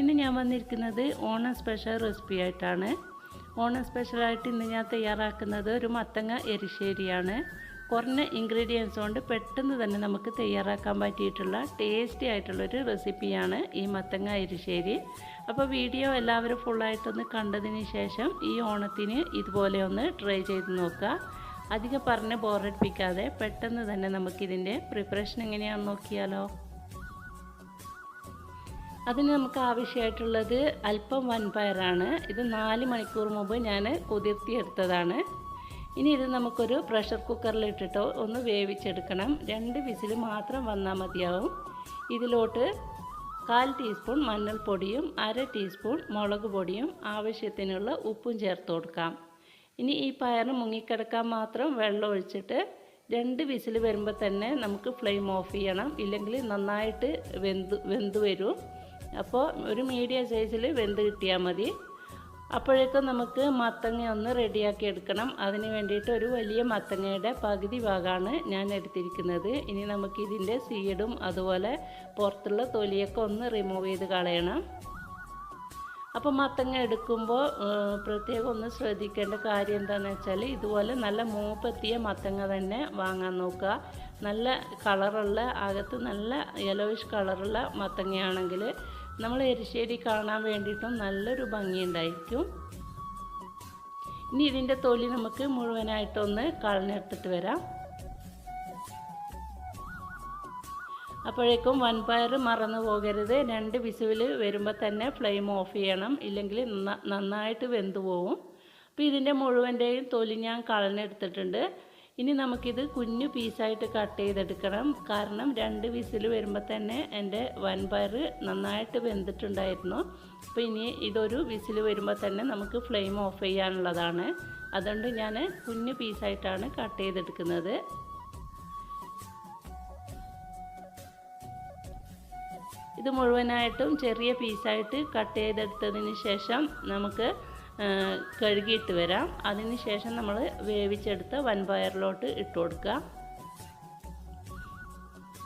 ഇന്ന് ഞാൻ വന്നിരിക്കുന്നത് ഓണ സ്പെഷ്യൽ റെസിപ്പി ആയിട്ടാണ്. ഓണ സ്പെഷ്യലായിട്ട് ഇന്ന് ഞാൻ തയ്യാറാക്കുന്നത് ഒരു മത്തങ്ങ എരിശ്ശേരിയാണ്. കുറഞ്ഞ ഇൻഗ്രീഡിയൻസ് കൊണ്ട് പെട്ടെന്ന് തന്നെ നമുക്ക് തയ്യാറാക്കാൻ പറ്റിയിട്ടുള്ള ടേസ്റ്റി ആയിട്ടുള്ളൊരു റെസിപ്പിയാണ് ഈ മത്തങ്ങ എരിശ്ശേരി. അപ്പോൾ വീഡിയോ എല്ലാവരും ഫുള്ളായിട്ടൊന്ന് കണ്ടതിന് ശേഷം ഈ ഓണത്തിന് ഇതുപോലെ ഒന്ന് ട്രൈ ചെയ്ത് നോക്കുക. അധികം പറഞ്ഞ് ബോറടിപ്പിക്കാതെ പെട്ടെന്ന് തന്നെ നമുക്കിതിന്റെ പ്രിപ്പറേഷൻ എങ്ങനെയാണെന്ന് നോക്കിയാലോ? അതിന് നമുക്ക് ആവശ്യമായിട്ടുള്ളത് അല്പം വൻപയറാണ്. ഇത് നാല് മണിക്കൂർ മുമ്പ് ഞാൻ കുതിർത്തിയെടുത്തതാണ്. ഇനി ഇത് നമുക്കൊരു പ്രഷർ കുക്കറിൽ ഇട്ടിട്ടോ ഒന്ന് വേവിച്ചെടുക്കണം. രണ്ട് വിസിൽ മാത്രം വന്നാൽ മതിയാവും. ഇതിലോട്ട് കാൽ ടീസ്പൂൺ മഞ്ഞൾപ്പൊടിയും അര ടീസ്പൂൺ മുളക് പൊടിയും ആവശ്യത്തിനുള്ള ഉപ്പും ചേർത്ത് കൊടുക്കാം. ഇനി ഈ പയർ മുങ്ങിക്കിടക്കാൻ മാത്രം വെള്ളം ഒഴിച്ചിട്ട് രണ്ട് വിസിൽ വരുമ്പോൾ തന്നെ നമുക്ക് ഫ്ലെയിം ഓഫ് ചെയ്യണം. ഇല്ലെങ്കിൽ നന്നായിട്ട് വെന്ത് വെന്ത് വരും. അപ്പോൾ ഒരു മീഡിയം സൈസിൽ വെന്ത് കിട്ടിയാൽ മതി. അപ്പോഴേക്കും നമുക്ക് മത്തങ്ങ ഒന്ന് റെഡിയാക്കി എടുക്കണം. അതിന് വേണ്ടിയിട്ട് ഒരു വലിയ മത്തങ്ങയുടെ പകുതി ഭാഗമാണ് ഞാൻ എടുത്തിരിക്കുന്നത്. ഇനി നമുക്ക് ഇതിന്റെ സീഡും അതുപോലെ പുറത്തുള്ള തൊലിയൊക്കെ ഒന്ന് റിമൂവ് ചെയ്ത് കളയണം. അപ്പോൾ മത്തങ്ങ എടുക്കുമ്പോൾ പ്രത്യേകം ഒന്ന് ശ്രദ്ധിക്കേണ്ട കാര്യം എന്താണെന്ന് വെച്ചാൽ ഇതുപോലെ നല്ല മൂപ്പെത്തിയ മത്തങ്ങ തന്നെ വാങ്ങാൻ നോക്കുക. നല്ല കളറുള്ള അകത്ത് നല്ല യെലോയിഷ് കളറുള്ള മത്തങ്ങയാണെങ്കിൽ നമ്മൾ എരിശ്ശേരി കാണാൻ വേണ്ടിയിട്ടും നല്ലൊരു ഭംഗിയുണ്ടായിരിക്കും. ഇനി ഇതിന്റെ തൊലി നമുക്ക് മുഴുവനായിട്ടൊന്ന് കളഞ്ഞെടുത്തിട്ട് വരാം. അപ്പോഴേക്കും വൻപയർ മറന്നു പോകരുത്. രണ്ട് വിസുവിൽ വരുമ്പോൾ തന്നെ ഫ്ലെയിം ഓഫ് ചെയ്യണം. ഇല്ലെങ്കിൽ നന്നായിട്ട് വെന്തു പോവും. അപ്പോൾ ഇതിന്റെ മുഴുവന്റെയും തൊലി ഞാൻ കളഞ്ഞെടുത്തിട്ടുണ്ട്. ഇനി നമുക്കിത് കുഞ്ഞു പീസായിട്ട് കട്ട് ചെയ്തെടുക്കണം. കാരണം രണ്ട് വിസിൽ വരുമ്പോൾ തന്നെ എന്റെ വൻപയർ നന്നായിട്ട് വെന്തിട്ടുണ്ടായിരുന്നു. അപ്പോൾ ഇനി ഇതൊരു വിസിൽ വരുമ്പോൾ തന്നെ നമുക്ക് ഫ്ലെയിം ഓഫ് ചെയ്യാനുള്ളതാണ്. അതുകൊണ്ട് ഞാൻ കുഞ്ഞു പീസായിട്ടാണ് കട്ട് ചെയ്തെടുക്കുന്നത്. ഇത് മുഴുവനായിട്ടും ചെറിയ പീസായിട്ട് കട്ട് ചെയ്തെടുത്തതിന് ശേഷം നമുക്ക് കഴുകിയിട്ട് വരാം. അതിന് ശേഷം നമ്മൾ വേവിച്ചെടുത്ത വൻപയറിലോട്ട് ഇട്ട് കൊടുക്കുക.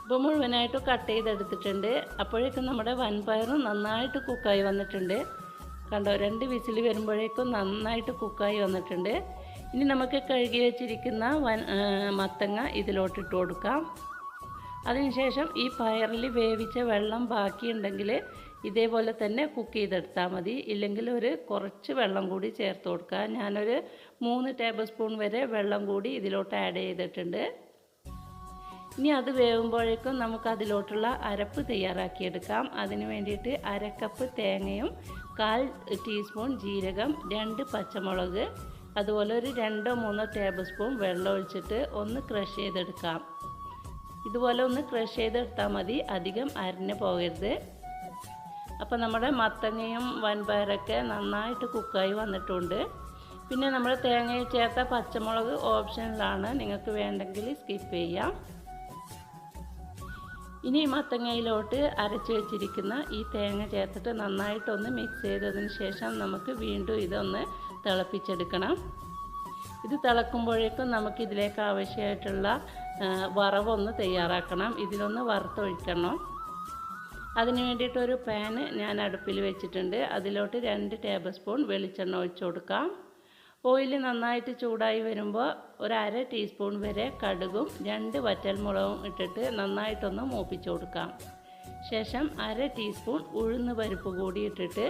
ഇപ്പോൾ മുഴുവനായിട്ട് കട്ട് ചെയ്തെടുത്തിട്ടുണ്ട്. അപ്പോഴേക്കും നമ്മുടെ വൻപയറും നന്നായിട്ട് കുക്കായി വന്നിട്ടുണ്ട്. കണ്ടോ രണ്ട് വിസിൽ വരുമ്പോഴേക്കും നന്നായിട്ട് കുക്കായി വന്നിട്ടുണ്ട്. ഇനി നമുക്ക് കഴുകി വെച്ചിരിക്കുന്ന വൻ മത്തങ്ങ ഇതിലോട്ട് ഇട്ട് കൊടുക്കാം. അതിനുശേഷം ഈ പയറിൽ വേവിച്ച വെള്ളം ബാക്കിയുണ്ടെങ്കിൽ ഇതേപോലെ തന്നെ കുക്ക് ചെയ്തെടുത്താൽ മതി. ഇല്ലെങ്കിൽ ഒരു കുറച്ച് വെള്ളം കൂടി ചേർത്ത് കൊടുക്കുക ഞാനൊരു മൂന്ന് ടേബിൾ സ്പൂൺ വരെ വെള്ളം കൂടി ഇതിലോട്ട് ആഡ് ചെയ്തിട്ടുണ്ട്. ഇനി അത് വേവുമ്പോഴേക്കും നമുക്ക് അതിലോട്ടുള്ള അരപ്പ് തയ്യാറാക്കിയെടുക്കാം അതിന് വേണ്ടിയിട്ട് അരക്കപ്പ് തേങ്ങയും കാൽ ടീസ്പൂൺ ജീരകം രണ്ട് പച്ചമുളക് അതുപോലെ ഒരു രണ്ടോ മൂന്നോ ടേബിൾ സ്പൂൺ വെള്ളം ഒഴിച്ചിട്ട് ഒന്ന് ക്രഷ് ചെയ്തെടുക്കാം. ഇതുപോലെ ഒന്ന് ക്രഷ് ചെയ്തെടുത്താൽ മതി. അധികം അരിഞ്ഞു പോകരുത്. അപ്പോൾ നമ്മുടെ മത്തങ്ങയും വൻപയറൊക്കെ നന്നായിട്ട് കുക്കായി വന്നിട്ടുണ്ട്. പിന്നെ നമ്മൾ തേങ്ങയിൽ ചേർത്ത പച്ചമുളക് ഓപ്ഷനിലാണ് നിങ്ങൾക്ക് വേണ്ടെങ്കിൽ സ്കിപ്പ് ചെയ്യാം. ഇനി മത്തങ്ങയിലോട്ട് അരച്ച് വെച്ചിരിക്കുന്ന ഈ തേങ്ങ ചേർത്തിട്ട് നന്നായിട്ടൊന്ന് മിക്സ് ചെയ്തതിന് ശേഷം നമുക്ക് വീണ്ടും ഇതൊന്ന് തിളപ്പിച്ചെടുക്കണം. ഇത് തിളക്കുമ്പോഴേക്കും നമുക്കിതിലേക്ക് ആവശ്യമായിട്ടുള്ള വറവൊന്ന് തയ്യാറാക്കണം. ഇതിലൊന്ന് വറുത്തൊഴിക്കണം. അതിന് വേണ്ടിയിട്ടൊരു പാന് ഞാൻ അടുപ്പിൽ വെച്ചിട്ടുണ്ട്. അതിലോട്ട് രണ്ട് ടേബിൾ സ്പൂൺ വെളിച്ചെണ്ണ ഒഴിച്ചു കൊടുക്കാം. ഓയിൽ നന്നായിട്ട് ചൂടായി വരുമ്പോൾ ഒരു അര ടീസ്പൂൺ വരെ കടുകും രണ്ട് വറ്റൽമുളകും ഇട്ടിട്ട് നന്നായിട്ടൊന്ന് മൂപ്പിച്ചു കൊടുക്കാം. ശേഷം അര ടീസ്പൂൺ ഉഴുന്ന് പരിപ്പ് കൂടി ഇട്ടിട്ട്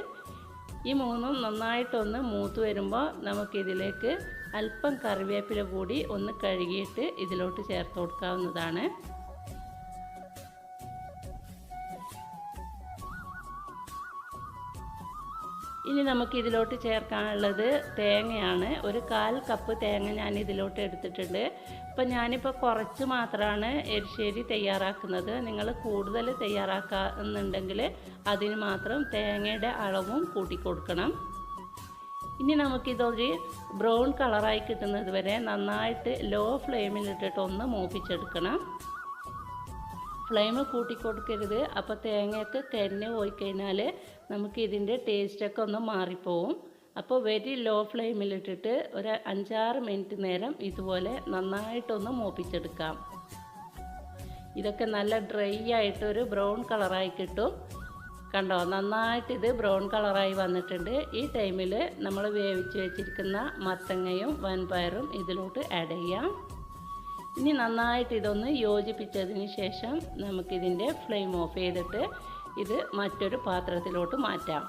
ഈ മൂന്നും നന്നായിട്ടൊന്ന് മൂത്ത് വരുമ്പോൾ നമുക്കിതിലേക്ക് അല്പം കറിവേപ്പില കൂടി ഒന്ന് കഴുകിയിട്ട് ഇതിലോട്ട് ചേർത്ത് കൊടുക്കാവുന്നതാണ്. ഇനി നമുക്ക് ഇതിലോട്ട് ചേർക്കാനുള്ളത് തേങ്ങയാണ്. ഒരു കാൽ കപ്പ് തേങ്ങ ഞാൻ ഇതിലോട്ട് എടുത്തിട്ടുണ്ട്. ഇപ്പം ഞാനിപ്പോൾ കുറച്ച് മാത്രമാണ് എരിശ്ശേരി തയ്യാറാക്കുന്നത്. നിങ്ങൾ കൂടുതൽ തയ്യാറാക്കുന്നുണ്ടെങ്കിൽ അതിന് മാത്രം തേങ്ങയുടെ അളവും കൂട്ടിക്കൊടുക്കണം ഇനി നമുക്കിതൊരു ബ്രൗൺ കളറായി കിട്ടുന്നത് വരെ നന്നായിട്ട് ലോ ഫ്ലെയിമിലിട്ടിട്ട് ഒന്ന് മൂപ്പിച്ചെടുക്കണം. ഫ്ലെയിം കൂട്ടിക്കൊടുക്കരുത് അപ്പോൾ തേങ്ങയൊക്കെ കരിഞ്ഞ് പോയി കഴിഞ്ഞാൽ നമുക്ക് ഇതിന്റെ ടേസ്റ്റൊക്കെ ഒന്ന് മാറിപ്പോവും. അപ്പോൾ വെരി ലോ ഫ്ലെയിമിലിട്ടിട്ട് ഒരു അഞ്ചാറ് മിനിറ്റ് നേരം ഇതുപോലെ നന്നായിട്ടൊന്ന് മൂപ്പിച്ചെടുക്കാം. ഇതൊക്കെ നല്ല ഡ്രൈ ആയിട്ട് ഒരു ബ്രൗൺ കളറായി കിട്ടും. കണ്ടോ നന്നായിട്ട് ഇത് ബ്രൗൺ കളറായി വന്നിട്ടുണ്ട്. ഈ ടൈമിൽ നമ്മൾ വേവിച്ച് വെച്ചിരിക്കുന്ന മത്തങ്ങയും വൻപയറും ഇതിലോട്ട് ആഡ് ചെയ്യാം. ഇനി നന്നായിട്ട് ഇതൊന്ന് യോജിപ്പിച്ചതിന് ശേഷം നമുക്കിതിന്റെ ഫ്ലെയിം ഓഫ് ചെയ്തിട്ട് ഇത് മറ്റൊരു പാത്രത്തിലോട്ട് മാറ്റാം.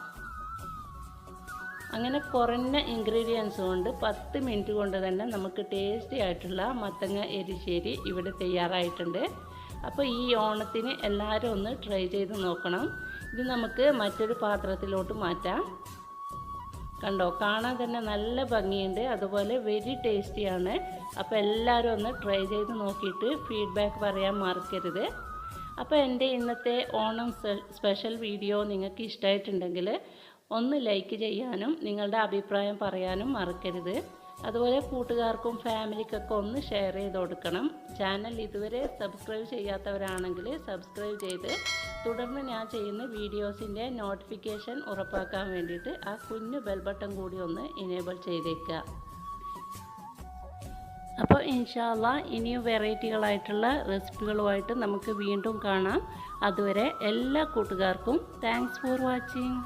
അങ്ങനെ കുറഞ്ഞ ഇൻഗ്രീഡിയൻസ് കൊണ്ട് പത്ത് മിനിറ്റ് കൊണ്ട് തന്നെ നമുക്ക് ടേസ്റ്റി ആയിട്ടുള്ള മത്തങ്ങ എരിശ്ശേരി ഇവിടെ തയ്യാറായിട്ടുണ്ട്. അപ്പോൾ ഈ ഓണത്തിന് എല്ലാവരും ഒന്ന് ട്രൈ ചെയ്ത് നോക്കണം. ഇത് നമുക്ക് മറ്റൊരു പാത്രത്തിലോട്ട് മാറ്റാം. കണ്ടോ കാണാൻ തന്നെ നല്ല ഭംഗിയുണ്ട്. അതുപോലെ വെരി ടേസ്റ്റിയാണ് അപ്പോൾ എല്ലാവരും ഒന്ന് ട്രൈ ചെയ്ത് നോക്കിയിട്ട് ഫീഡ്ബാക്ക് പറയാൻ മറക്കരുത്. അപ്പോൾ എന്റെ ഇന്നത്തെ ഓണം സ്പെഷ്യൽ വീഡിയോ നിങ്ങൾക്ക് ഇഷ്ടമായിട്ടുണ്ടെങ്കിൽ ഒന്ന് ലൈക്ക് ചെയ്യാനും നിങ്ങളുടെ അഭിപ്രായം പറയാനും മറക്കരുത്. അതുപോലെ കൂട്ടുകാർക്കും ഫാമിലിക്കൊക്കെ ഒന്ന് ഷെയർ ചെയ്ത് കൊടുക്കണം. ചാനൽ ഇതുവരെ സബ്സ്ക്രൈബ് ചെയ്യാത്തവരാണെങ്കിൽ സബ്സ്ക്രൈബ് ചെയ്ത് തുടർന്ന് ഞാൻ ചെയ്യുന്ന വീഡിയോസിന്റെ നോട്ടിഫിക്കേഷൻ ഉറപ്പാക്കാൻ വേണ്ടിയിട്ട് ആ കുഞ്ഞു ബെൽബട്ടൺ കൂടി ഒന്ന് ഇനേബിൾ ചെയ്തേക്കുക. അപ്പോൾ ഇൻഷാല്ല ഇനിയും വെറൈറ്റികളായിട്ടുള്ള റെസിപ്പികളുമായിട്ട് നമുക്ക് വീണ്ടും കാണാം. അതുവരെ എല്ലാ കൂട്ടുകാർക്കും താങ്ക്സ് ഫോർ വാച്ചിങ്